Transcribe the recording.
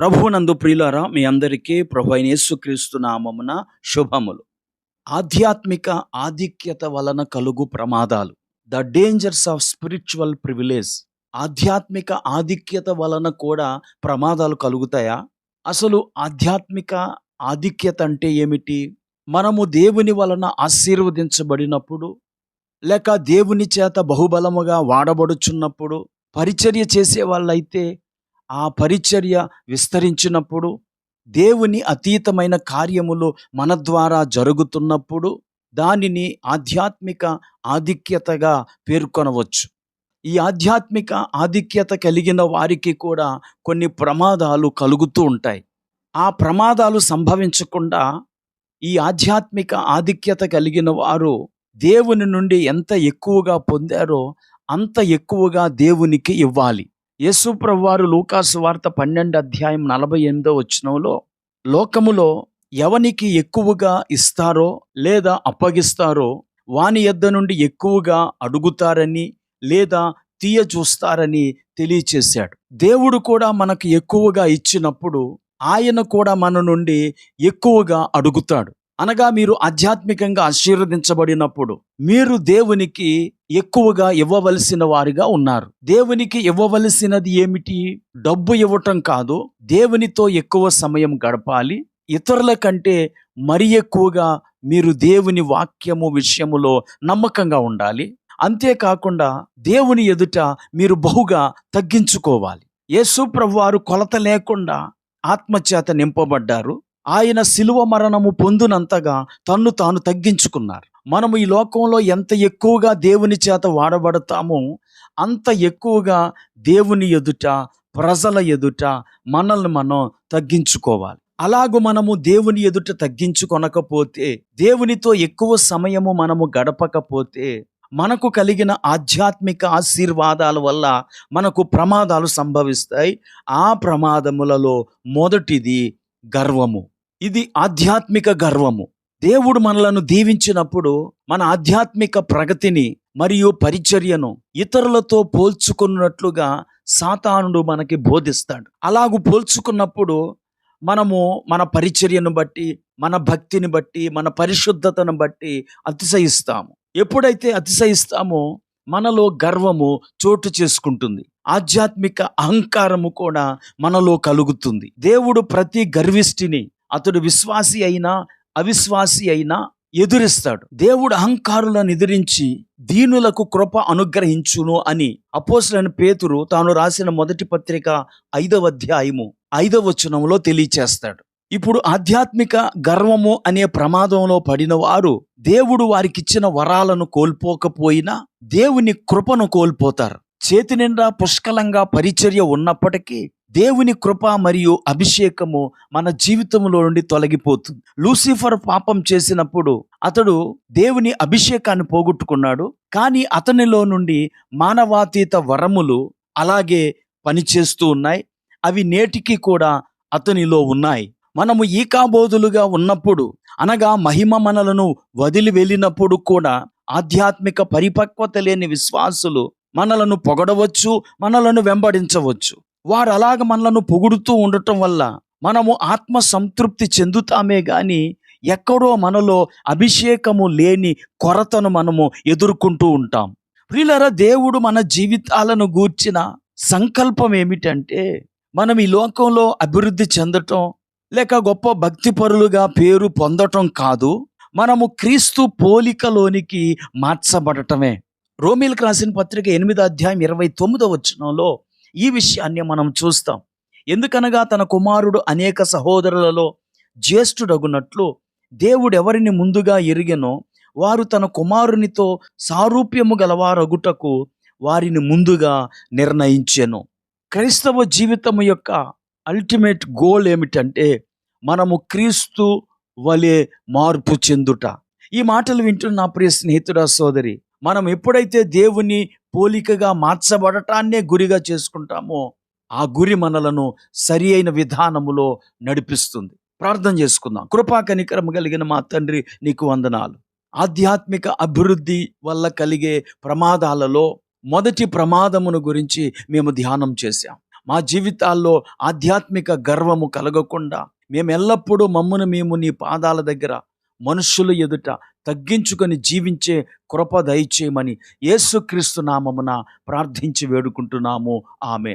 ప్రభువునందు ప్రియులారా మీ అందరికీ ప్రభు అయిన యేసుక్రీస్తు నామమున శుభములు. ఆధ్యాత్మిక ఆధిక్యత వలన కలుగు ప్రమాదాలు. The dangers of spiritual privilege. ఆధ్యాత్మిక ఆధిక్యత వలన కూడా ప్రమాదాలు కలుగుతాయా? అసలు ఆధ్యాత్మిక ఆధిక్యత అంటే ఏమిటి? మనము దేవుని వలన ఆశీర్వదించబడినప్పుడు లేక దేవుని చేత బహుబలముగా వాడబడుచున్నప్పుడు పరిచర్య చేసే వాళ్ళైతే ఆ పరిచర్య విస్తరించినప్పుడు దేవుని అతీతమైన కార్యములు మన ద్వారా జరుగుతున్నప్పుడు దానిని ఆధ్యాత్మిక ఆధిక్యతగా పేర్కొనవచ్చు. ఈ ఆధ్యాత్మిక ఆధిక్యత కలిగిన వారికి కూడా కొన్ని ప్రమాదాలు కలుగుతూ ఉంటాయి. ఆ ప్రమాదాలు సంభవించకుండా ఈ ఆధ్యాత్మిక ఆధిక్యత కలిగిన వారు దేవుని నుండి ఎంత ఎక్కువగా పొందారో అంత ఎక్కువగా దేవునికి ఇవ్వాలి. యేసు వారు లూకాసు వార్త పన్నెండు అధ్యాయం నలభై ఎనిమిదో వచ్చినంలో లోకములో ఎవనికి ఎక్కువగా ఇస్తారో లేదా అప్పగిస్తారో వాని యొద్ద నుండి ఎక్కువగా అడుగుతారని లేదా తీయ చూస్తారని తెలియచేశాడు. దేవుడు కూడా మనకు ఎక్కువగా ఇచ్చినప్పుడు ఆయన కూడా మన నుండి ఎక్కువగా అడుగుతాడు. అనగా మీరు ఆధ్యాత్మికంగా ఆశీర్వదించబడినప్పుడు మీరు దేవునికి ఎక్కువగా ఇవ్వవలసిన వారిగా ఉన్నారు. దేవునికి ఇవ్వవలసినది ఏమిటి? డబ్బు ఇవ్వటం కాదు దేవునితో ఎక్కువ సమయం గడపాలి. ఇతరుల కంటే మరి ఎక్కువగా మీరు దేవుని వాక్యము విషయములో నమ్మకంగా ఉండాలి. అంతేకాకుండా దేవుని ఎదుట మీరు బహుగా తగ్గించుకోవాలి. యేసు వారు కొలత లేకుండా ఆత్మచేత నింపబడ్డారు. ఆయన శిలువ మరణము పొందునంతగా తన్ను తాను తగ్గించుకున్నారు. మనము ఈ లోకంలో ఎంత ఎక్కువగా దేవుని చేత వాడబడతామో అంత ఎక్కువగా దేవుని ఎదుట ప్రజల ఎదుట మనల్ని మనం తగ్గించుకోవాలి. అలాగూ మనము దేవుని ఎదుట తగ్గించుకొనకపోతే దేవునితో ఎక్కువ సమయము మనము గడపకపోతే మనకు కలిగిన ఆధ్యాత్మిక ఆశీర్వాదాల వల్ల మనకు ప్రమాదాలు సంభవిస్తాయి. ఆ ప్రమాదములలో మొదటిది గర్వము. ఇది ఆధ్యాత్మిక గర్వము. దేవుడు మనలను దీవించినప్పుడు మన ఆధ్యాత్మిక ప్రగతిని మరియు పరిచర్యను ఇతరులతో పోల్చుకున్నట్లుగా సాతానుడు మనకి బోధిస్తాడు. అలాగూ పోల్చుకున్నప్పుడు మనము మన పరిచర్యను బట్టి మన భక్తిని బట్టి మన పరిశుద్ధతను బట్టి అతిశయిస్తాము. ఎప్పుడైతే అతిశయిస్తామో మనలో గర్వము చోటు చేసుకుంటుంది. ఆధ్యాత్మిక అహంకారము కూడా మనలో కలుగుతుంది. దేవుడు ప్రతి గర్విష్ఠిని అతడు విశ్వాసి అయినా అవిశ్వాసి అయినా ఎదురిస్తాడు. దేవుడు అహంకారులను ఎదిరించి దీనులకు కృప అనుగ్రహించును అని అపోసలైన పేతురు తాను రాసిన మొదటి పత్రిక ఐదవ అధ్యాయము ఐదవ వచనంలో తెలియచేస్తాడు. ఇప్పుడు ఆధ్యాత్మిక గర్వము అనే ప్రమాదంలో పడిన వారు దేవుడు వారికిచ్చిన వరాలను కోల్పోకపోయినా దేవుని కృపను కోల్పోతారు. చేతి నిండా పుష్కలంగా పరిచర్య ఉన్నప్పటికీ దేవుని కృప మరియు అభిషేకము మన జీవితంలో నుండి తొలగిపోతుంది. లూసిఫర్ పాపం చేసినప్పుడు అతడు దేవుని అభిషేకాన్ని పోగొట్టుకున్నాడు. కానీ అతనిలో నుండి మానవాతీత వరములు అలాగే పనిచేస్తూ ఉన్నాయి. అవి నేటికి కూడా అతనిలో ఉన్నాయి. మనము ఈకాబోధులుగా ఉన్నప్పుడు అనగా మహిమ మనలను వదిలి వెళ్ళినప్పుడు కూడా ఆధ్యాత్మిక పరిపక్వత లేని విశ్వాసులు మనలను పొగడవచ్చు మనలను వెంబడించవచ్చు. వారు అలాగ మనలను పొగుడుతూ ఉండటం వల్ల మనము ఆత్మ సంతృప్తి చెందుతామే గాని ఎక్కడో మనలో అభిషేకము లేని కొరతను మనము ఎదుర్కొంటూ ఉంటాం. ప్రియులరా దేవుడు మన జీవితాలను గూర్చిన సంకల్పం ఏమిటంటే మనం ఈ లోకంలో అభివృద్ధి చెందటం లేక గొప్ప భక్తిపరులుగా పేరు పొందటం కాదు మనము క్రీస్తు పోలికలోనికి మార్చబడటమే. రోమిల్కి రాసిన పత్రిక ఎనిమిదో అధ్యాయం ఇరవై తొమ్మిదో వచనంలో ఈ విషయాన్ని మనం చూస్తాం. ఎందుకనగా తన కుమారుడు అనేక సహోదరులలో జ్యేష్ఠుడగునట్లు దేవుడు ఎవరిని ముందుగా ఎరిగెనో వారు తన కుమారునితో సారూప్యము గలవారగుటకు వారిని ముందుగా నిర్ణయించెను. క్రైస్తవ జీవితము యొక్క అల్టిమేట్ గోల్ ఏమిటంటే మనము క్రీస్తు వలె మార్పు చెందుట. ఈ మాటలు వింటున్న నా ప్రియ స్నేహితుడా సోదరి మనం ఎప్పుడైతే దేవుని పోలికగా మార్చబడటాన్నే గురిగా చేసుకుంటామో ఆ గురి మనలను సరి అయిన విధానములో నడిపిస్తుంది. ప్రార్థన చేసుకుందాం. కృపా కనికరం కలిగిన మా తండ్రి నీకు వందనాలు. ఆధ్యాత్మిక అభివృద్ధి వల్ల కలిగే ప్రమాదాలలో మొదటి ప్రమాదమును గురించి మేము ధ్యానం చేశాం. మా జీవితాల్లో ఆధ్యాత్మిక గర్వము కలగకుండా మేము ఎల్లప్పుడూ మమ్మును మేము నీ పాదాల దగ్గర మనుషుల ఎదుట తగ్గించుకొని జీవించే కృప దయచేయమని యేసుక్రీస్తు నామమున ప్రార్థించి వేడుకుంటున్నాము. ఆమె